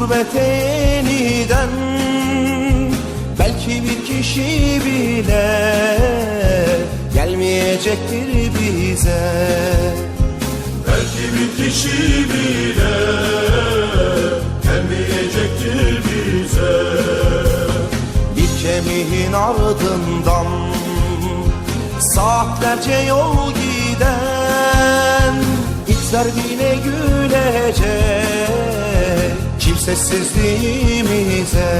gurbete yeniden Belki bir kişi bile gelmeyecektir bize. Belki bir kişi bile gelmeyecektir bize. Bir kemiğin ardından saatlerce yol giden itler bile gülecek kimsesizliğimize.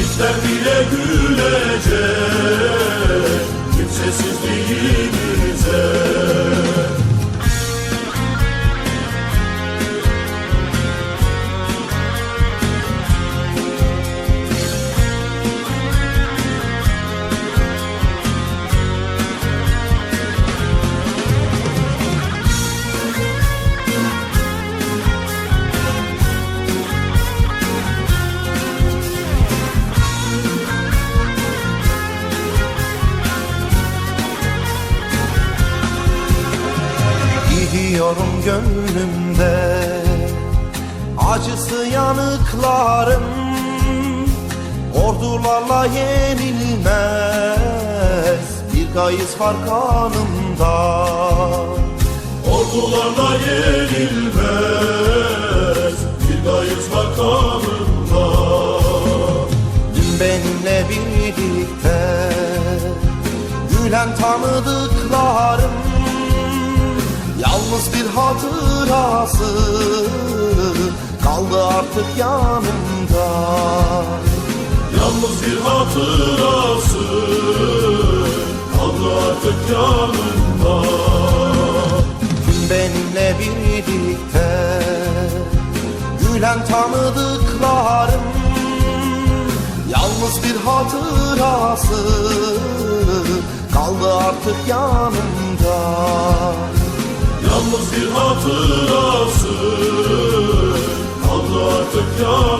İtler bile gülecek Gidiyorum gönlümde. Acısı yanıklarım Ordularla yenilmez. Bir gayız var kanımda Ordularla yenilmez. Bir gayız var kanında Dün benimle birlikte Gülen tanıdıklarım Yalnız bir hatırası. Kaldı artık yanımda. Yalnız bir hatırası. Kaldı artık yanında Dün benimle birlikte Gülen tanıdıklarım. Yalnız bir hatırası. Kaldı artık yanımda Yalnız